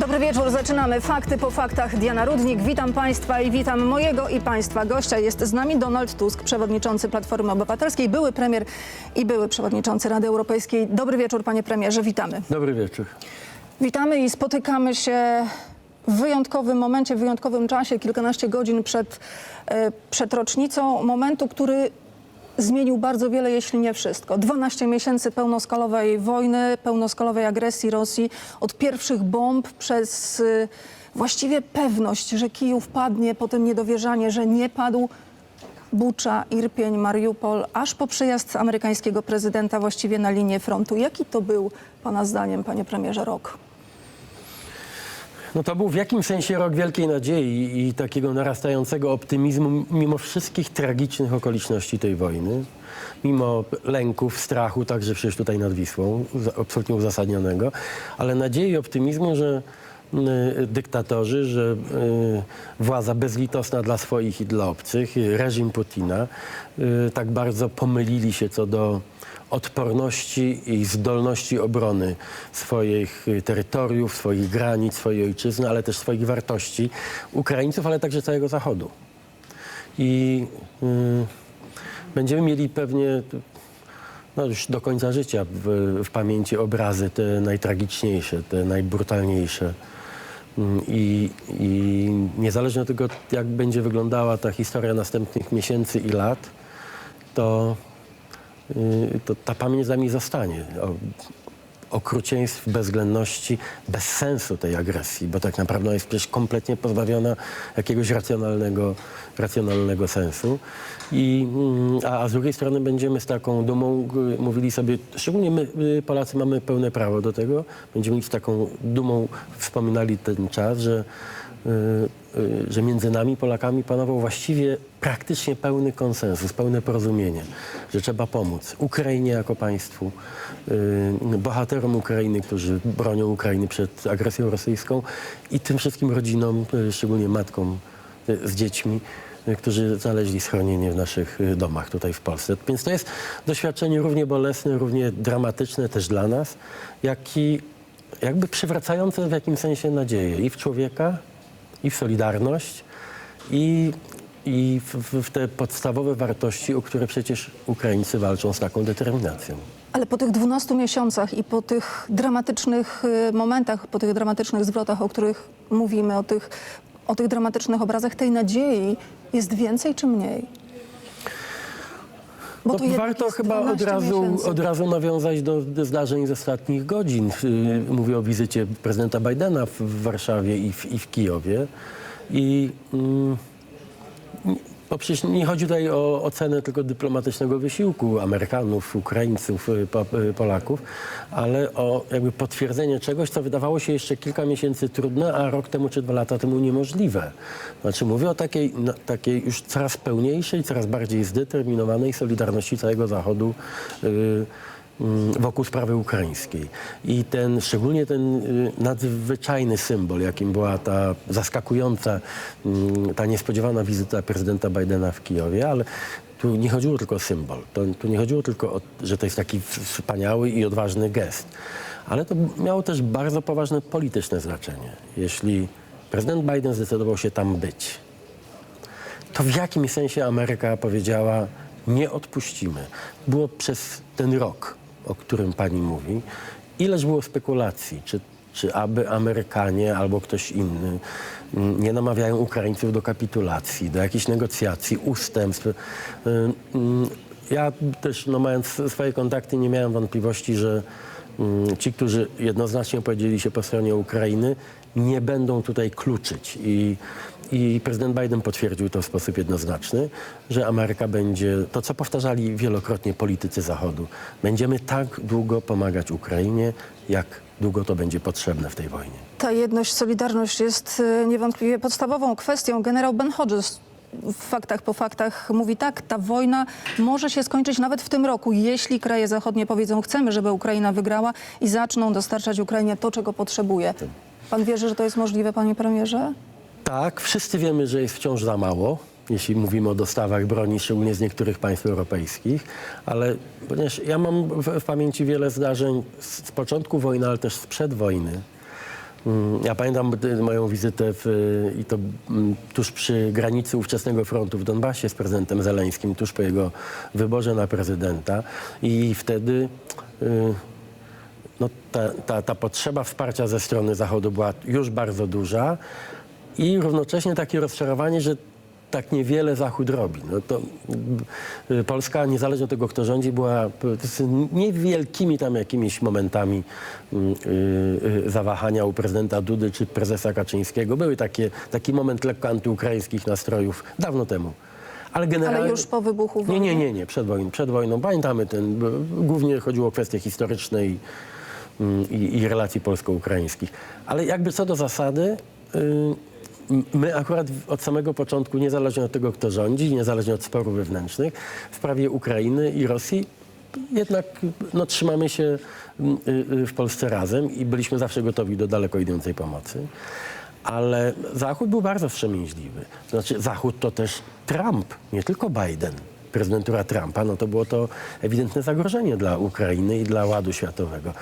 Dobry wieczór, zaczynamy Fakty po faktach. Diana Rudnik, witam Państwa i witam mojego i Państwa gościa. Jest z nami Donald Tusk, przewodniczący Platformy Obywatelskiej, były premier i były przewodniczący Rady Europejskiej. Dobry wieczór, panie premierze, witamy. Dobry wieczór. Witamy i spotykamy się w wyjątkowym momencie, w wyjątkowym czasie, kilkanaście godzin przed, e, przed rocznicą momentu, który zmienił bardzo wiele, jeśli nie wszystko. 12 miesięcy pełnoskalowej wojny, pełnoskalowej agresji Rosji, od pierwszych bomb przez e, właściwie pewność, że Kijów padnie, potem niedowierzanie, że nie padł. Bucza, Irpień, Mariupol, aż po przyjazd amerykańskiego prezydenta właściwie na linię frontu. Jaki to był, Pana zdaniem, panie premierze, rok? No to był w jakimś sensie rok wielkiej nadziei i takiego narastającego optymizmu mimo wszystkich tragicznych okoliczności tej wojny. Mimo lęków, strachu, także przecież tutaj nad Wisłą, absolutnie uzasadnionego, ale nadziei i optymizmu, że dyktatorzy, że y, władza bezlitosna dla swoich i dla obcych, reżim Putina y, tak bardzo pomylili się co do odporności i zdolności obrony swoich y, terytoriów, swoich granic, swojej ojczyzny, ale też swoich wartości Ukraińców, ale także całego Zachodu. I y, będziemy mieli pewnie no już do końca życia w, w pamięci obrazy te najtragiczniejsze, te najbrutalniejsze. Mm, I, I niezależnie od tego, jak będzie wyglądała ta historia następnych miesięcy i lat, to, to ta pamięć z nami zostanie. O, okrucieństw, bezwzględności, bez sensu tej agresji, bo tak naprawdę ona jest przecież kompletnie pozbawiona jakiegoś racjonalnego, racjonalnego sensu. I, mm, a, a z drugiej strony będziemy z taką dumą y, mówili sobie, szczególnie my y, Polacy mamy pełne prawo do tego, będziemy z taką dumą wspominali ten czas, że y, y, że między nami, Polakami, panował właściwie praktycznie pełny konsensus, pełne porozumienie, że trzeba pomóc Ukrainie jako państwu, y, bohaterom Ukrainy, którzy bronią Ukrainy przed agresją rosyjską i tym wszystkim rodzinom, y, szczególnie matkom y, z dziećmi, y, którzy znaleźli schronienie w naszych y, domach tutaj w Polsce. Więc to jest doświadczenie równie bolesne, równie dramatyczne też dla nas, jak i jakby przywracające w jakimś sensie nadzieję i w człowieka, i w solidarność, i, i w, w, te podstawowe wartości, o które przecież Ukraińcy walczą z taką determinacją. Ale po tych 12 miesiącach i po tych dramatycznych y, momentach, po tych dramatycznych zwrotach, o których mówimy, o tych, o tych dramatycznych obrazach, tej nadziei jest więcej czy mniej? Bo No, to warto chyba od 12 razu, miesięcy. od razu nawiązać do, do zdarzeń z ostatnich godzin. Yy, Mówię o wizycie prezydenta Bidena w, w Warszawie i w, i w Kijowie. I mm, bo przecież nie chodzi tutaj o ocenę tylko dyplomatycznego wysiłku Amerykanów, Ukraińców, y, y, Polaków, ale o jakby potwierdzenie czegoś, co wydawało się jeszcze kilka miesięcy trudne, a rok temu czy dwa lata temu niemożliwe. Znaczy mówię o takiej, no, takiej już coraz pełniejszej, coraz bardziej zdeterminowanej solidarności całego Zachodu y, mm, wokół sprawy ukraińskiej. I ten, szczególnie ten y, nadzwyczajny symbol, jakim była ta zaskakująca, mm, ta niespodziewana wizyta prezydenta Bidena w Kijowie, ale tu nie chodziło tylko o symbol, to, tu nie chodziło tylko o, że to jest taki wspaniały i odważny gest, ale to miało też bardzo poważne polityczne znaczenie. Jeśli prezydent Biden zdecydował się tam być, to w jakim sensie Ameryka powiedziała, nie odpuścimy. Było przez ten rok, o którym pani mówi, ileż było spekulacji, czy, czy aby Amerykanie albo ktoś inny mm, nie namawiają Ukraińców do kapitulacji, do jakichś negocjacji, ustępstw. Y, mm, Ja też, no, mając swoje kontakty, nie miałem wątpliwości, że mm, ci, którzy jednoznacznie opowiedzieli się po stronie Ukrainy, nie będą tutaj kluczyć. I, I prezydent Biden potwierdził to w sposób jednoznaczny, że Ameryka będzie, to co powtarzali wielokrotnie politycy Zachodu, będziemy tak długo pomagać Ukrainie, jak długo to będzie potrzebne w tej wojnie. Ta jedność, solidarność jest y, niewątpliwie podstawową kwestią. Generał Ben Hodges w faktach po faktach mówi tak, ta wojna może się skończyć nawet w tym roku, jeśli kraje zachodnie powiedzą, chcemy, żeby Ukraina wygrała i zaczną dostarczać Ukrainie to, czego potrzebuje. Pan wierzy, że to jest możliwe, panie premierze? Tak, wszyscy wiemy, że jest wciąż za mało, jeśli mówimy o dostawach broni, szczególnie z niektórych państw europejskich, ale ponieważ ja mam w, w pamięci wiele zdarzeń z, z początku wojny, ale też sprzed wojny, Mm, Ja pamiętam y, moją wizytę w, y, i to mm, tuż przy granicy ówczesnego frontu w Donbasie z prezydentem Zeleńskim, tuż po jego wyborze na prezydenta. I wtedy y, no, ta, ta, ta potrzeba wsparcia ze strony Zachodu była już bardzo duża i równocześnie takie rozczarowanie, że tak niewiele Zachód robi. No to y, Polska, niezależnie od tego, kto rządzi, była z niewielkimi tam jakimiś momentami y, y, zawahania u prezydenta Dudy czy prezesa Kaczyńskiego. Były takie, taki moment lekko antyukraińskich nastrojów dawno temu. Ale generalnie... Ale już po wybuchu Nie, wojny. nie, nie, nie, przed wojną. Przed wojną. Pamiętamy ten, głównie chodziło o kwestie historyczne i, mm, i, i relacji polsko-ukraińskich. Ale jakby co do zasady, y, m- my akurat od samego początku, niezależnie od tego, kto rządzi, niezależnie od sporów wewnętrznych, w sprawie Ukrainy i Rosji, jednak no, trzymamy się mm, y, y, w Polsce razem i byliśmy zawsze gotowi do daleko idącej pomocy. Ale Zachód był bardzo wstrzemięźliwy. Znaczy Zachód to też Trump, nie tylko Biden. Prezydentura Trumpa, no to było to ewidentne zagrożenie dla Ukrainy i dla ładu światowego.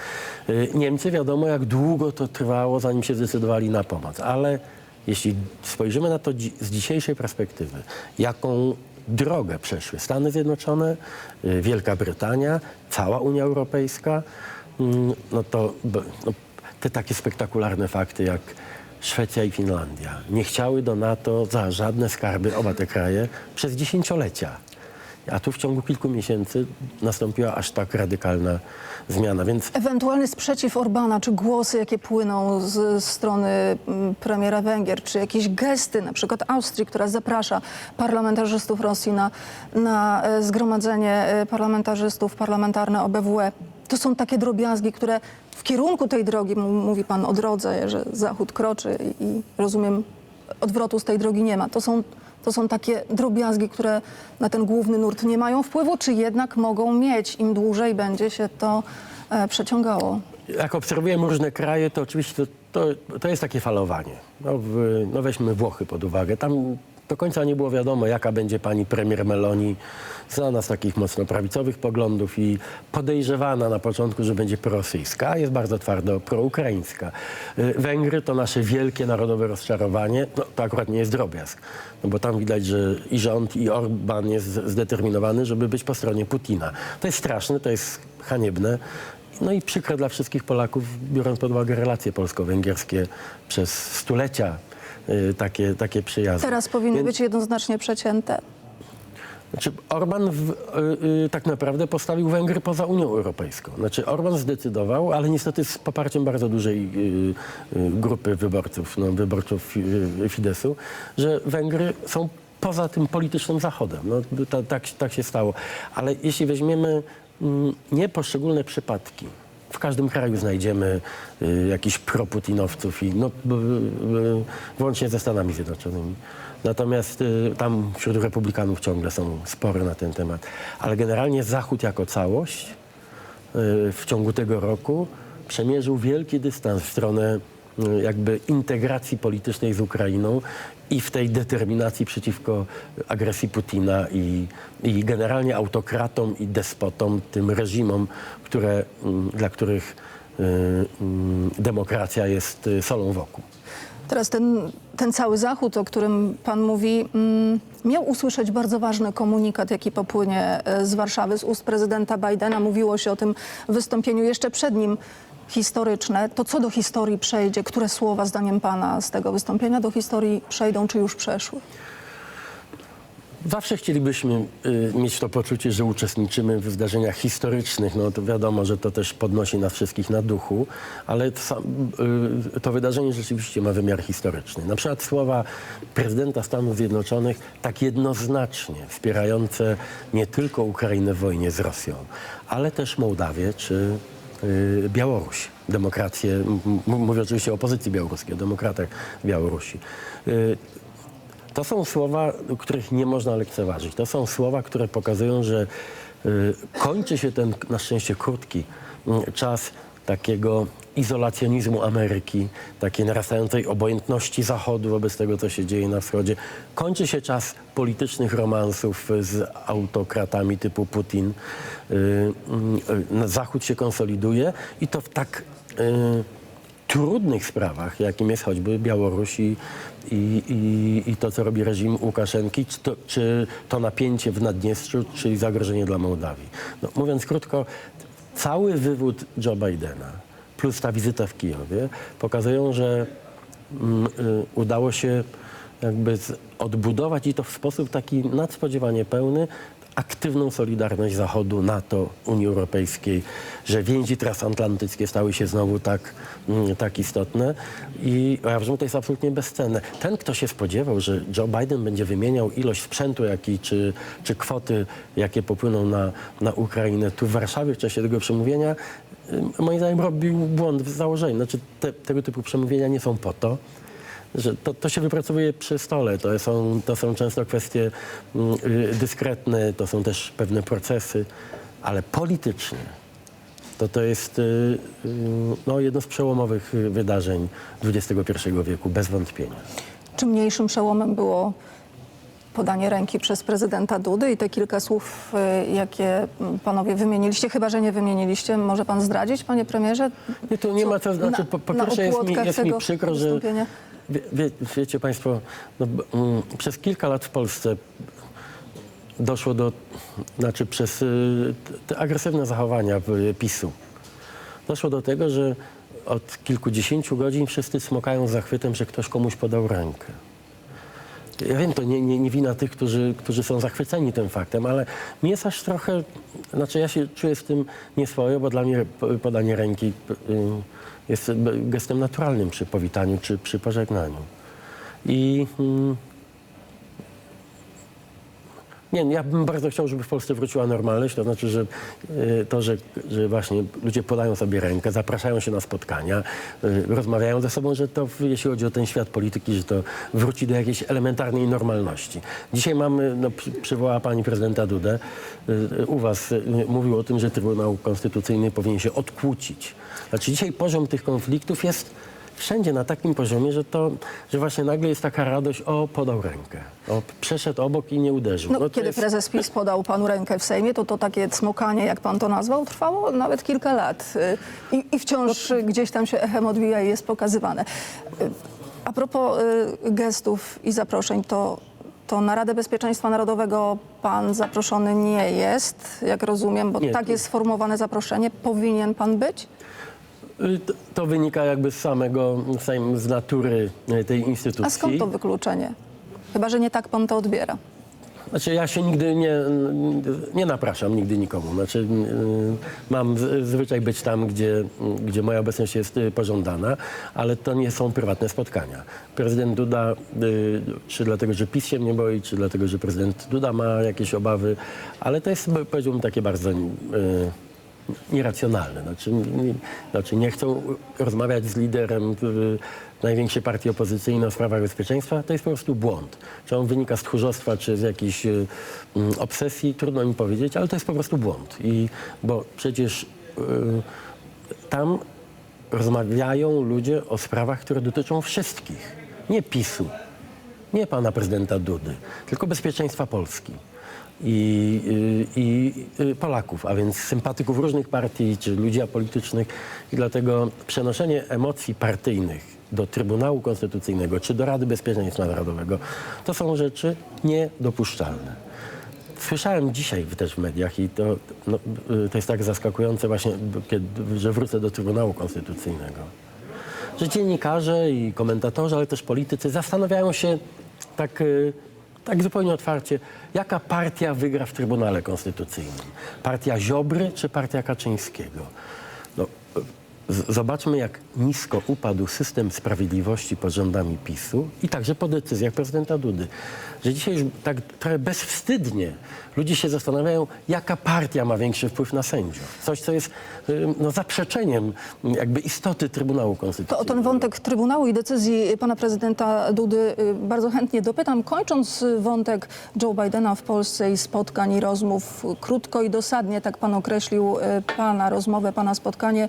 Y, Niemcy wiadomo, jak długo to trwało, zanim się zdecydowali na pomoc. Ale jeśli spojrzymy na to dzi- z dzisiejszej perspektywy, jaką drogę przeszły Stany Zjednoczone, y, Wielka Brytania, cała Unia Europejska, mm, no to no, te takie spektakularne fakty jak Szwecja i Finlandia nie chciały do NATO za żadne skarby, oba te kraje, przez dziesięciolecia. A tu w ciągu kilku miesięcy nastąpiła aż tak radykalna zmiana. Więc Ewentualny sprzeciw Orbana, czy głosy, jakie płyną z, strony mm, premiera Węgier, czy jakieś gesty, na przykład Austrii, która zaprasza parlamentarzystów Rosji na, na e, zgromadzenie e, parlamentarzystów parlamentarne OBWE. To są takie drobiazgi, które w kierunku tej drogi, mówi pan o drodze, że Zachód kroczy i, i rozumiem, odwrotu z tej drogi nie ma. To są, to są takie drobiazgi, które na ten główny nurt nie mają wpływu, czy jednak mogą mieć, im dłużej będzie się to e, przeciągało. jak obserwujemy różne kraje, to oczywiście to, to, to jest takie falowanie. No, w, no weźmy Włochy pod uwagę. Tam do końca nie było wiadomo, jaka będzie pani premier Meloni, znana z takich mocno prawicowych poglądów i podejrzewana na początku, że będzie prorosyjska, a jest bardzo twardo proukraińska. Y, Węgry to nasze wielkie narodowe rozczarowanie. No, to akurat nie jest drobiazg, no bo tam widać, że i rząd, i Orban jest zdeterminowany, żeby być po stronie Putina. To jest straszne, to jest haniebne. No i przykre dla wszystkich Polaków, biorąc pod uwagę relacje polsko-węgierskie przez stulecia, takie, takie przyjazdy. Teraz powinny Więc- być jednoznacznie przecięte. Znaczy Orban w, y, y, tak naprawdę postawił Węgry poza Unią Europejską. Znaczy Orban zdecydował, ale niestety z poparciem bardzo dużej y, y, grupy wyborców, no, wyborców y, Fidesu, że Węgry są poza tym politycznym Zachodem. No, ta, tak, tak się stało. Ale jeśli weźmiemy mm, nie poszczególne przypadki, w każdym kraju znajdziemy y, jakichś proputinowców i no, b, włącznie ze Stanami Zjednoczonymi. Natomiast y, tam wśród republikanów ciągle są spory na ten temat. Ale generalnie Zachód jako całość y, w ciągu tego roku przemierzył wielki dystans w stronę y, jakby integracji politycznej z Ukrainą i w tej determinacji przeciwko agresji Putina i, i generalnie autokratom i despotom, tym reżimom, które, mm, dla których y, mm, demokracja jest y, solą wokół. Teraz ten, ten cały Zachód, o którym pan mówi, mm, miał usłyszeć bardzo ważny komunikat, jaki popłynie e, z Warszawy, z ust prezydenta Bidena. Mówiło się o tym wystąpieniu jeszcze przed nim historyczne. To co do historii przejdzie? Które słowa, zdaniem pana, z tego wystąpienia do historii przejdą, czy już przeszły? Zawsze chcielibyśmy y, mieć to poczucie, że uczestniczymy w wydarzeniach historycznych. No to wiadomo, że to też podnosi nas wszystkich na duchu, ale to, y, to wydarzenie rzeczywiście ma wymiar historyczny. Na przykład słowa prezydenta Stanów Zjednoczonych tak jednoznacznie wspierające nie tylko Ukrainę w wojnie z Rosją, ale też Mołdawię czy Białoruś. Demokrację, mówię oczywiście o opozycji białoruskiej, o demokratach Białorusi. Y, to są słowa, których nie można lekceważyć. To są słowa, które pokazują, że y, kończy się ten na szczęście krótki y, czas takiego izolacjonizmu Ameryki, takiej narastającej obojętności Zachodu wobec tego, co się dzieje na wschodzie. Kończy się czas politycznych romansów z autokratami typu Putin. Y, y, y, Zachód się konsoliduje i to w tak y, trudnych sprawach, jakim jest choćby Białoruś i, i, i, i to, co robi reżim Łukaszenki, czy to, czy to napięcie w Naddniestrzu, czyli zagrożenie dla Mołdawii. No, mówiąc krótko, cały wywód Joe Bidena plus ta wizyta w Kijowie pokazują, że mm, y, udało się jakby odbudować i to w sposób taki nadspodziewanie pełny aktywną solidarność Zachodu, NATO, Unii Europejskiej, że więzi transatlantyckie stały się znowu tak, mm, tak istotne i uważam, że to jest absolutnie bezcenne. Ten, kto się spodziewał, że Joe Biden będzie wymieniał ilość sprzętu, jaki, czy, czy kwoty, jakie popłyną na, na Ukrainę tu w Warszawie w czasie tego przemówienia, y, moim zdaniem robił błąd w założeniu. Znaczy te, tego typu przemówienia nie są po to, że to, to się wypracowuje przy stole. To są, to są często kwestie mm, y, dyskretne, to są też pewne procesy, ale politycznie to to jest y, y, no, jedno z przełomowych wydarzeń XXI wieku, bez wątpienia. Czy mniejszym przełomem było podanie ręki przez prezydenta Dudy i te kilka słów, y, jakie panowie wymieniliście, chyba że nie wymieniliście, może pan zdradzić, panie premierze? Nie, tu nie ma co, znaczy po, po pierwsze jest mi, jest mi przykro, że wie, wie, wiecie Państwo, no, mm, przez kilka lat w Polsce doszło do, znaczy przez y, te agresywne zachowania w- y, PiSu, doszło do tego, że od kilkudziesięciu godzin wszyscy smokają z zachwytem, że ktoś komuś podał rękę. Ja wiem, to nie, nie, nie wina tych, którzy, którzy są zachwyceni tym faktem, ale mi jest aż trochę, znaczy ja się czuję z tym nieswojo, bo dla mnie po- podanie ręki y, jest gestem naturalnym przy powitaniu czy przy pożegnaniu. I mm, nie, ja bym bardzo chciał, żeby w Polsce wróciła normalność, to znaczy, że y, to, że, że właśnie ludzie podają sobie rękę, zapraszają się na spotkania, y, rozmawiają ze sobą, że to, jeśli chodzi o ten świat polityki, że to wróci do jakiejś elementarnej normalności. Dzisiaj mamy, no, przy, przywołała pani prezydenta Dudę, y, u was mówił o tym, że Trybunał Konstytucyjny powinien się odkłócić. Znaczy dzisiaj poziom tych konfliktów jest wszędzie na takim poziomie, że to, że właśnie nagle jest taka radość, o, podał rękę, o, przeszedł obok i nie uderzył. No, to kiedy jest- prezes PiS podał panu rękę w Sejmie, to to takie cmokanie, jak pan to nazwał, trwało nawet kilka lat. Y, I, i wciąż y, gdzieś tam się echem odbija i jest pokazywane. Y, A propos y, gestów i zaproszeń, to, to na Radę Bezpieczeństwa Narodowego pan zaproszony nie jest, jak rozumiem, bo Nie, tak jest sformułowane zaproszenie. Powinien pan być? To, wynika jakby z samego, sam- z natury y, tej instytucji. A skąd to wykluczenie? Chyba, że nie tak pan to odbiera. Znaczy ja się nigdy nie, nie napraszam nigdy nikomu. Znaczy, y, mam zwyczaj być tam, gdzie, gdzie moja obecność jest y, pożądana, ale to nie są prywatne spotkania. Prezydent Duda, czy dlatego, że PiS się mnie boi, czy dlatego, że prezydent Duda ma jakieś obawy, ale to jest, powiedziałbym, takie bardzo nieracjonalne. Znaczy nie, znaczy nie chcą rozmawiać z liderem największej partii opozycyjnej o sprawach bezpieczeństwa, to jest po prostu błąd. Czy on wynika z tchórzostwa, czy z jakiejś y, mm, obsesji, trudno mi powiedzieć, ale to jest po prostu błąd. I, bo przecież y, tam rozmawiają ludzie o sprawach, które dotyczą wszystkich. Nie PiSu, nie pana prezydenta Dudy, tylko bezpieczeństwa Polski i, i, y, Polaków, a więc sympatyków różnych partii czy ludzi apolitycznych. I dlatego przenoszenie emocji partyjnych do Trybunału Konstytucyjnego czy do Rady Bezpieczeństwa Narodowego to są rzeczy niedopuszczalne. Słyszałem dzisiaj też w mediach i to, no, y, to jest tak zaskakujące właśnie, kiedy, że wrócę do Trybunału Konstytucyjnego że dziennikarze i komentatorzy, ale też politycy zastanawiają się tak, y, tak zupełnie otwarcie, jaka partia wygra w Trybunale Konstytucyjnym. Partia Ziobry czy partia Kaczyńskiego? Zobaczmy, jak nisko upadł system sprawiedliwości pod rządami PiSu i także po decyzjach prezydenta Dudy. Że dzisiaj już tak trochę bezwstydnie ludzie się zastanawiają, jaka partia ma większy wpływ na sędziów. Coś, co jest no, zaprzeczeniem jakby istoty Trybunału To Konstytucyjnego. o ten wątek Trybunału i decyzji pana prezydenta Dudy y, bardzo chętnie dopytam. Kończąc wątek Joe Bidena w Polsce i spotkań i rozmów, krótko i dosadnie, tak pan określił y, pana rozmowę, pana spotkanie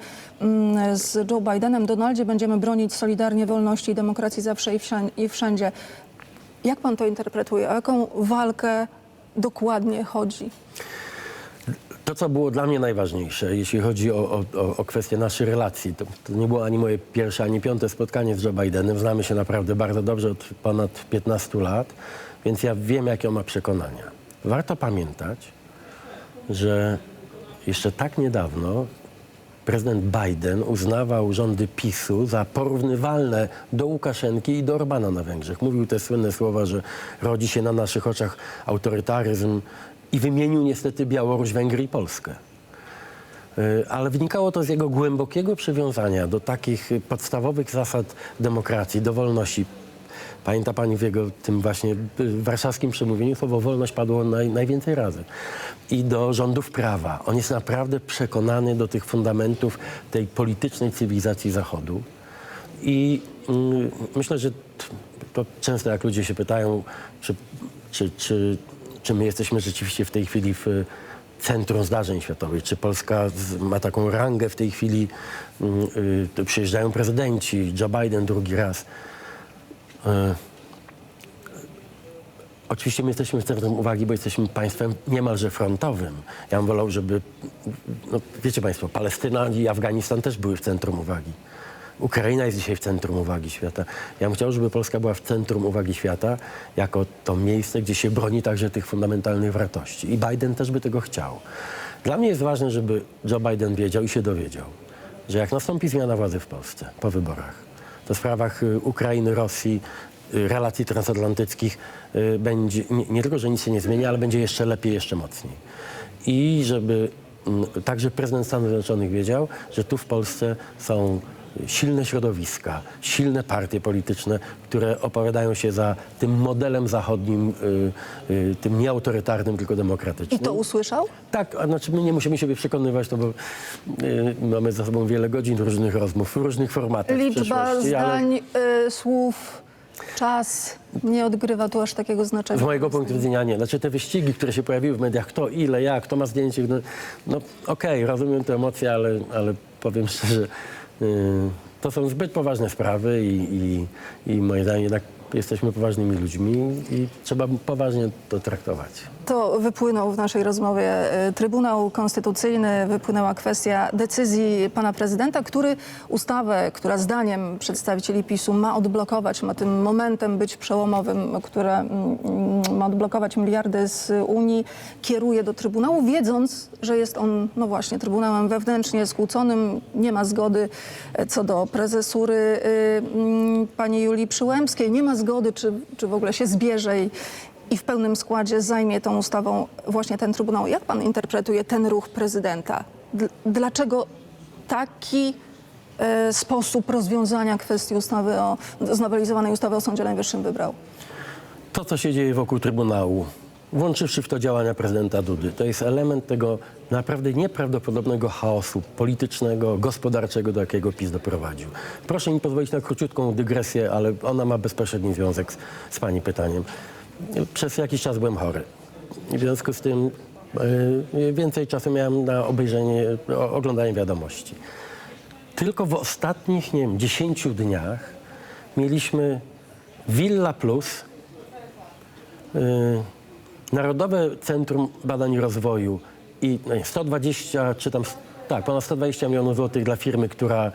z Joe Bidenem. Donaldzie będziemy bronić solidarnie wolności i demokracji zawsze i wszędzie. Jak pan to interpretuje? O jaką walkę dokładnie chodzi? To, co było dla mnie najważniejsze, jeśli chodzi o, o, o- kwestię naszej relacji, to, to nie było ani moje pierwsze, ani piąte spotkanie z Joe Bidenem. Znamy się naprawdę bardzo dobrze od ponad 15 lat, więc ja wiem, jakie on ma przekonania. Warto pamiętać, że jeszcze tak niedawno prezydent Biden uznawał rządy PiSu za porównywalne do Łukaszenki i do Orbana na Węgrzech. Mówił te słynne słowa, że rodzi się na naszych oczach autorytaryzm i wymienił niestety Białoruś, Węgry i Polskę. Y, Ale wynikało to z jego głębokiego przywiązania do takich podstawowych zasad demokracji, do wolności. Pamięta pani w jego tym właśnie y, warszawskim przemówieniu słowo wolność padło naj, najwięcej razy. I do rządów prawa. On jest naprawdę przekonany do tych fundamentów tej politycznej cywilizacji Zachodu. I mm, myślę, że to często jak ludzie się pytają, czy, czy, czy, czy my jesteśmy rzeczywiście w tej chwili w y, centrum zdarzeń światowych, czy Polska z, ma taką rangę w tej chwili, mm, y, to przyjeżdżają prezydenci, Joe Biden drugi raz. Y, Oczywiście my jesteśmy w centrum uwagi, bo jesteśmy państwem niemalże frontowym. Ja bym wolał, żeby, no, wiecie państwo, Palestyna i Afganistan też były w centrum uwagi. Ukraina jest dzisiaj w centrum uwagi świata. Ja bym chciał, żeby Polska była w centrum uwagi świata jako to miejsce, gdzie się broni także tych fundamentalnych wartości. I Biden też by tego chciał. Dla mnie jest ważne, żeby Joe Biden wiedział i się dowiedział, że jak nastąpi zmiana władzy w Polsce po wyborach, to w sprawach y, Ukrainy, Rosji, y, relacji transatlantyckich y, będzie, nie, nie tylko, że nic się nie zmieni, ale będzie jeszcze lepiej, jeszcze mocniej. I żeby mm, także prezydent Stanów Zjednoczonych wiedział, że tu w Polsce są silne środowiska, silne partie polityczne, które opowiadają się za tym modelem zachodnim, y, y, tym nie autorytarnym, tylko demokratycznym. I to usłyszał? Tak, znaczy my nie musimy siebie przekonywać, to bo y, mamy za sobą wiele godzin różnych rozmów, w różnych formatach Liczba ale zdań, y, słów, czas nie odgrywa tu aż takiego znaczenia. z mojego punktu widzenia nie. Znaczy te wyścigi, które się pojawiły w mediach, kto, ile, jak, kto ma zdjęcie, no, no okej, rozumiem te emocje, ale, ale powiem szczerze, to są zbyt poważne sprawy i, i, i moim zdaniem jednak jesteśmy poważnymi ludźmi i trzeba poważnie to traktować. To wypłynął w naszej rozmowie y, Trybunał Konstytucyjny, wypłynęła kwestia decyzji pana prezydenta, który ustawę, która zdaniem przedstawicieli PiSu ma odblokować, ma tym momentem być przełomowym, które mm, mm, ma odblokować miliardy z Unii, kieruje do Trybunału, wiedząc, że jest on, no właśnie, Trybunałem wewnętrznie skłóconym, nie ma zgody e, co do prezesury y, mm, pani Julii Przyłębskiej, nie ma zgody, czy, czy w ogóle się zbierze i, i w pełnym składzie zajmie tą ustawą właśnie ten Trybunał. Jak pan interpretuje ten ruch prezydenta? Dl- Dlaczego taki e, sposób rozwiązania kwestii ustawy o, znowelizowanej ustawy o Sądzie Najwyższym wybrał? To, co się dzieje wokół Trybunału, włączywszy w to działania prezydenta Dudy, to jest element tego naprawdę nieprawdopodobnego chaosu politycznego, gospodarczego, do jakiego PiS doprowadził. Proszę mi pozwolić na króciutką dygresję, ale ona ma bezpośredni związek z, z pani pytaniem. Przez jakiś czas byłem chory. W związku z tym y, więcej czasu miałem na obejrzenie, o, oglądanie wiadomości. Tylko w ostatnich, nie wiem, 10 dniach mieliśmy Villa Plus, y, Narodowe Centrum Badań i Rozwoju i no nie, 120, czy tam, tak, ponad 120 milionów złotych dla firmy, która,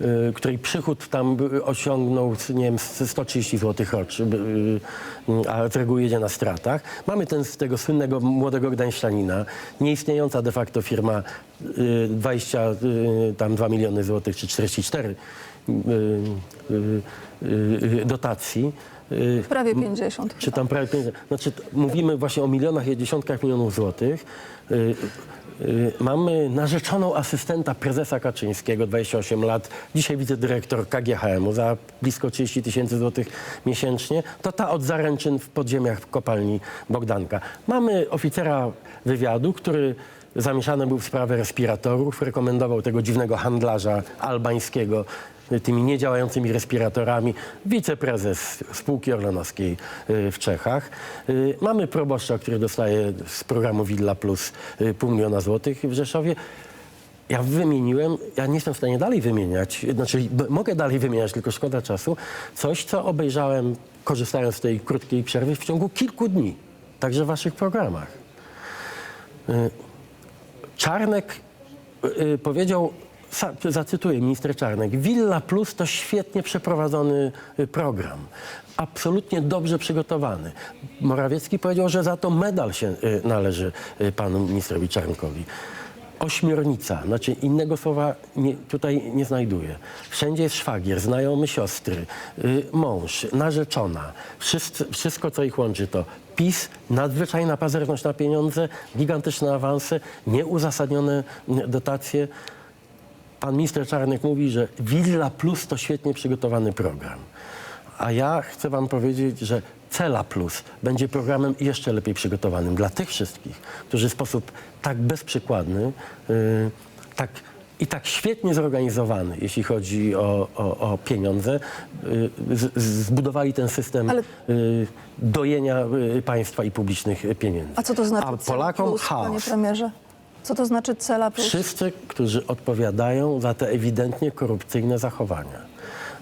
y, której przychód tam osiągnął, nie wiem, z 130 złotych rocznie, y, y, a z reguły jedzie na stratach. Mamy ten, tego słynnego młodego gdańszczanina, nieistniejąca de facto firma, y, 20, y, tam 2 miliony złotych, czy 44 y, y, y, dotacji. Y, Prawie 50. czy tam prawie pieniądze. Znaczy, t- mówimy właśnie o milionach i dziesiątkach milionów złotych. Y, y, mamy narzeczoną asystenta prezesa Kaczyńskiego, 28 lat, dzisiaj wicedyrektor KGHM-u za blisko 30 tysięcy złotych miesięcznie. To ta od zaręczyn w podziemiach w kopalni Bogdanka. Mamy oficera wywiadu, który zamieszany był w sprawę respiratorów, rekomendował tego dziwnego handlarza albańskiego tymi niedziałającymi respiratorami, wiceprezes spółki orlenowskiej y, w Czechach. Y, Mamy proboszcza, który dostaje z programu Villa Plus y, pół miliona złotych w Rzeszowie. Ja wymieniłem, ja nie jestem w stanie dalej wymieniać, znaczy mogę dalej wymieniać, tylko szkoda czasu, coś, co obejrzałem, korzystając z tej krótkiej przerwy w ciągu kilku dni, także w waszych programach. Czarnek powiedział, zacytuję minister Czarnek, Villa Plus to świetnie przeprowadzony y, program. Absolutnie dobrze przygotowany. Morawiecki powiedział, że za to medal się y, należy y, panu ministrowi Czarnkowi. Ośmiornica, znaczy innego słowa nie, tutaj nie znajduję. Wszędzie jest szwagier, znajomy siostry, y, mąż, narzeczona. Wszyscy, wszystko, co ich łączy, to PiS, nadzwyczajna pazerność na pieniądze, gigantyczne awanse, nieuzasadnione dotacje. Pan minister Czarnek mówi, że Villa Plus to świetnie przygotowany program. A ja chcę wam powiedzieć, że Cela Plus będzie programem jeszcze lepiej przygotowanym dla tych wszystkich, którzy w sposób tak bezprzykładny, yy, tak i tak świetnie zorganizowany, jeśli chodzi o, o, o pieniądze, yy, z, zbudowali ten system Ale- yy, dojenia yy, państwa i publicznych pieniędzy. A co to znaczy A Polakom plus, panie chaos. premierze? Co to znaczy cela plus? Wszyscy, którzy odpowiadają za te ewidentnie korupcyjne zachowania,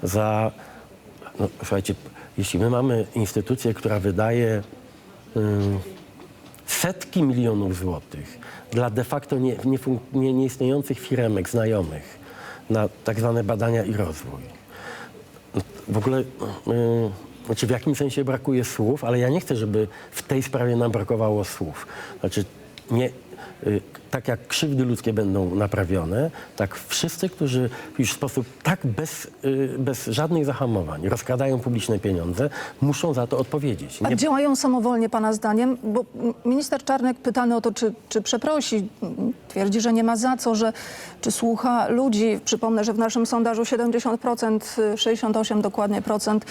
za, no, słuchajcie, jeśli my mamy instytucję, która wydaje ym, setki milionów złotych dla de facto nie, nie, nie, nieistniejących firemek znajomych na tak zwane badania i rozwój, w ogóle yy, znaczy w jakim sensie brakuje słów, ale ja nie chcę, żeby w tej sprawie nam brakowało słów. Znaczy nie, tak jak krzywdy ludzkie będą naprawione, tak wszyscy, którzy już w sposób tak bez, yy, bez żadnych zahamowań rozkradają publiczne pieniądze, muszą za to odpowiedzieć. A Nie, działają samowolnie Pana zdaniem? Bo minister Czarnek pytany o to, czy, czy przeprosi, twierdzi, że nie ma za co, że czy słucha ludzi. Przypomnę, że w naszym sondażu 70%, y, 68 dokładnie procent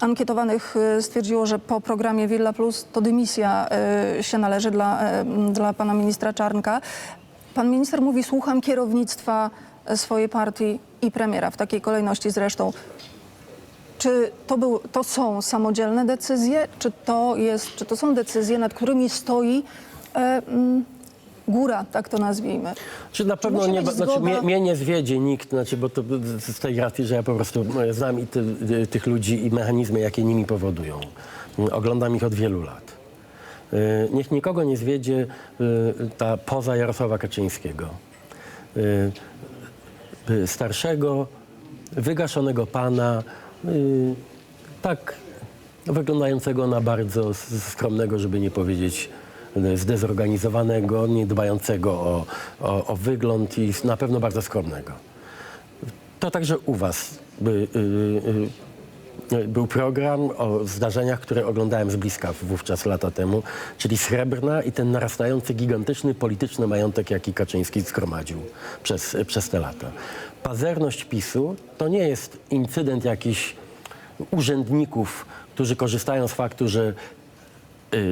ankietowanych y, stwierdziło, że po programie Villa Plus to dymisja y, się należy dla, y, dla pana ministra Czarnka. Pan minister mówi, słucham kierownictwa swojej partii i premiera, w takiej kolejności zresztą. Czy to, był, to są samodzielne decyzje, czy to, jest, czy to są decyzje, nad którymi stoi mm, góra, tak to nazwijmy? Czy na pewno musi nie, znaczy, mnie, zgoda? mnie nie zwiedzie nikt, znaczy, bo to z tej racji, że ja po prostu e, znam i ty, y, tych ludzi i mechanizmy, jakie nimi powodują. Y, Oglądam ich od wielu lat. Y, Niech nikogo nie zwiedzie y, ta poza Jarosława Kaczyńskiego. Starszego, wygaszonego pana, tak wyglądającego na bardzo skromnego, żeby nie powiedzieć zdezorganizowanego, nie dbającego o, o, o wygląd i na pewno bardzo skromnego. To także u was by, y, y, y, był program o zdarzeniach, które oglądałem z bliska wówczas lata temu, czyli Srebrna i ten narastający gigantyczny polityczny majątek, jaki Kaczyński zgromadził przez, przez te lata. Pazerność PiSu to nie jest incydent jakichś urzędników, którzy korzystają z faktu, że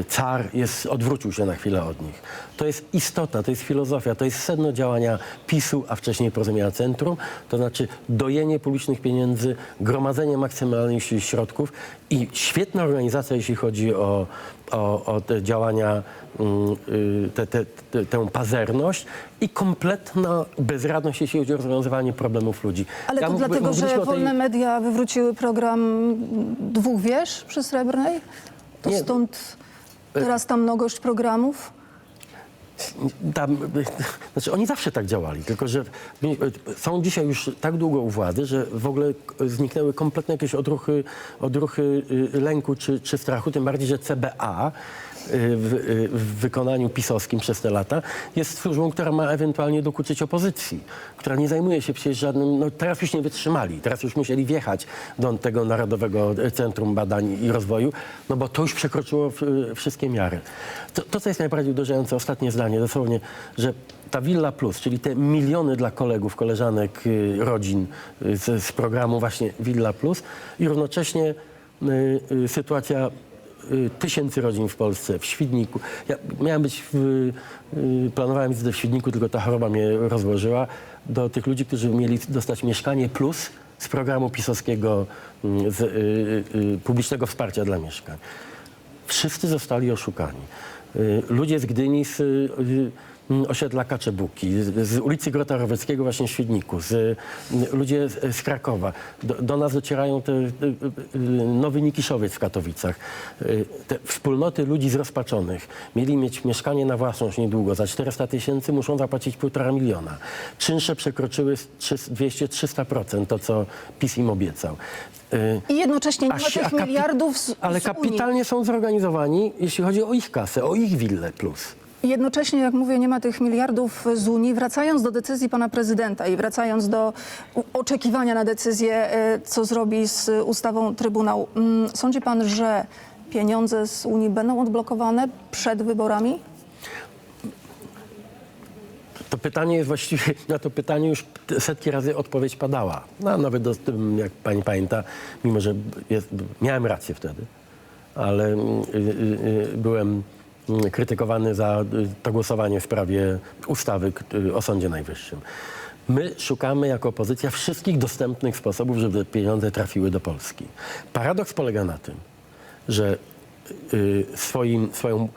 car jest, odwrócił się na chwilę od nich. To jest istota, to jest filozofia, to jest sedno działania PiSu, a wcześniej Porozumienia Centrum, to znaczy dojenie publicznych pieniędzy, gromadzenie maksymalnych środków i świetna organizacja, jeśli chodzi o, o, o te działania, mm, y, te, te, te, tę pazerność i kompletna bezradność, jeśli chodzi o rozwiązywanie problemów ludzi. Ale Ja to mógłby- dlatego, że tej- wolne media wywróciły program dwóch wież przy Srebrnej? To Nie. stąd teraz ta mnogość programów? Tam, znaczy oni zawsze tak działali, tylko że mi- są dzisiaj już tak długo u władzy, że w ogóle zniknęły kompletnie jakieś odruchy, odruchy y, lęku czy, czy strachu, tym bardziej, że CBA w, y, w wykonaniu pisowskim przez te lata jest służbą, która ma ewentualnie dokuczyć opozycji, która nie zajmuje się przecież żadnym, no teraz już nie wytrzymali, teraz już musieli wjechać do tego Narodowego Centrum Badań i Rozwoju, no bo to już przekroczyło w- wszystkie miary. To, to co jest najbardziej uderzające, ostatnie zdanie, dosłownie, że ta Villa Plus, czyli te miliony dla kolegów, koleżanek, y, rodzin y, z, z programu właśnie Villa Plus i równocześnie y, y, sytuacja y, tysięcy rodzin w Polsce, w Świdniku. Ja miałem być, w, y, planowałem być w Świdniku, tylko ta choroba mnie rozłożyła, do tych ludzi, którzy mieli dostać mieszkanie plus z programu pisowskiego mm, z, y, y, publicznego wsparcia dla mieszkań. Wszyscy zostali oszukani. Y, Ludzie z Gdyni z, y, osiedla Kaczebuki, z, z ulicy Grota Roweckiego właśnie w Świdniku, z, mm, ludzie z, Krakowa. Do, do nas docierają te y, y, y, Nowy Nikiszowiec w Katowicach. Te wspólnoty ludzi zrozpaczonych. Mieli mieć mieszkanie na własność niedługo. Za 400 tysięcy muszą zapłacić półtora miliona. Czynsze przekroczyły 200-300% to, co PiS im obiecał. I jednocześnie nie ma tych miliardów z, Ale z kapitalnie są zorganizowani, jeśli chodzi o ich kasę, o ich willę plus. Jednocześnie, jak mówię, nie ma tych miliardów z Unii. Wracając do decyzji pana prezydenta i wracając do oczekiwania na decyzję, e, co zrobi z ustawą Trybunał, mm, sądzi pan, że pieniądze z Unii będą odblokowane przed wyborami? To pytanie jest właściwie, na to pytanie już setki razy odpowiedź padała. No, nawet do, jak pani pamięta, mimo że jest, miałem rację wtedy, ale mm, y, y, y, byłem krytykowany za y, to głosowanie w sprawie ustawy y, o Sądzie Najwyższym. My szukamy jako opozycja wszystkich dostępnych sposobów, żeby pieniądze trafiły do Polski. Paradoks polega na tym, że y, swoim, swoją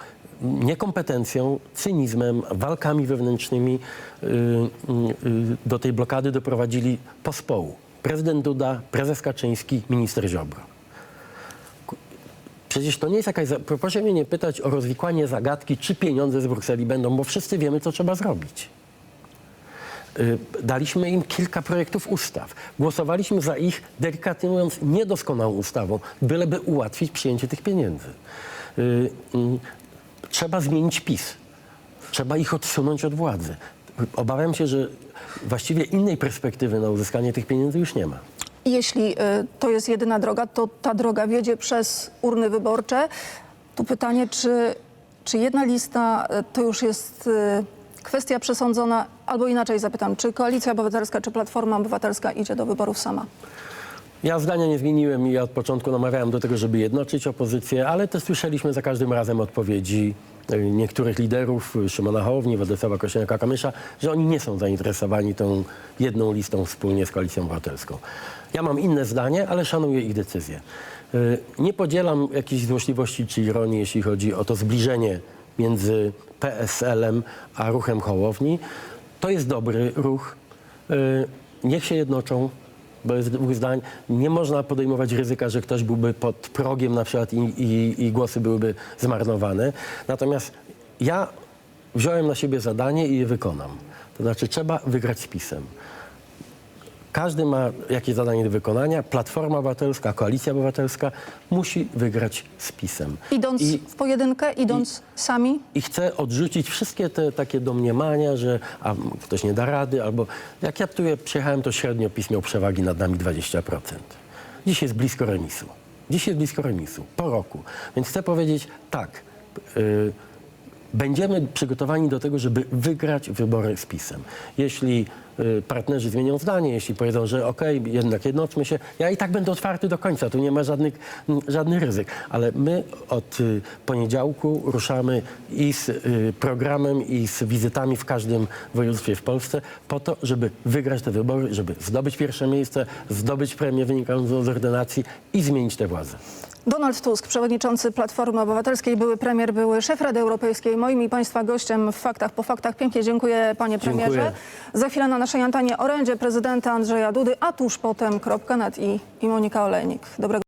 niekompetencją, cynizmem, walkami wewnętrznymi do tej blokady doprowadzili pospołu. Prezydent Duda, prezes Kaczyński, minister Ziobro. Przecież to nie jest jakaś... Proszę mnie nie pytać o rozwikłanie zagadki, czy pieniądze z Brukseli będą, bo wszyscy wiemy, co trzeba zrobić. Y, Daliśmy im kilka projektów ustaw. Głosowaliśmy za ich, delikatnie mówiąc, niedoskonałą ustawą, byleby ułatwić przyjęcie tych pieniędzy. Y, y, Trzeba zmienić PiS. Trzeba ich odsunąć od władzy. Obawiam się, że właściwie innej perspektywy na uzyskanie tych pieniędzy już nie ma. Jeśli e, to jest jedyna droga, to ta droga wiedzie przez urny wyborcze. Tu pytanie, czy, czy jedna lista e, to już jest e, kwestia przesądzona, albo inaczej zapytam, czy Koalicja Obywatelska, czy Platforma Obywatelska idzie do wyborów sama? Ja zdania nie zmieniłem i od początku namawiałem do tego, żeby jednoczyć opozycję, ale też słyszeliśmy za każdym razem odpowiedzi y, niektórych liderów, y, Szymona Hołowni, Władysława Kościelnika-Kamysza, że oni nie są zainteresowani tą jedną listą wspólnie z Koalicją Obywatelską. Ja mam inne zdanie, ale szanuję ich decyzję. Y, Nie podzielam jakichś złośliwości czy ironii, jeśli chodzi o to zbliżenie między PSL-em a ruchem Hołowni. To jest dobry ruch. Y, Niech się jednoczą bez dwóch zdań. Nie można podejmować ryzyka, że ktoś byłby pod progiem na przykład i, i, i głosy byłyby zmarnowane. Natomiast ja wziąłem na siebie zadanie i je wykonam. To znaczy trzeba wygrać z PiSem. Każdy ma jakieś zadanie do wykonania. Platforma Obywatelska, Koalicja Obywatelska musi wygrać z PiSem. Idąc I- w pojedynkę, idąc sami? i chcę odrzucić wszystkie te takie domniemania, że a, ktoś nie da rady, albo jak ja tu przyjechałem, to średnio PiS miał przewagi nad nami 20%. Dziś jest blisko remisu. Dziś jest blisko remisu, po roku. Więc chcę powiedzieć tak, y, będziemy przygotowani do tego, żeby wygrać wybory z PiSem. Jeśli partnerzy zmienią zdanie, jeśli powiedzą, że okej, jednak jednoczmy się, ja i tak będę otwarty do końca, tu nie ma żadnych, m, żadnych ryzyk. Ale my od y, poniedziałku ruszamy i z y, programem, i z wizytami w każdym województwie w Polsce po to, żeby wygrać te wybory, żeby zdobyć pierwsze miejsce, zdobyć premię wynikającą z ordynacji i zmienić tę władzę. Donald Tusk, przewodniczący Platformy Obywatelskiej, były premier, były szef Rady Europejskiej, moim i Państwa gościem w Faktach po Faktach. Pięknie dziękuję panie Dziękuję. premierze. Za chwilę na naszej antenie orędzie prezydenta Andrzeja Dudy, a tuż potem kropka nad i, i Monika Olejnik. Dobrego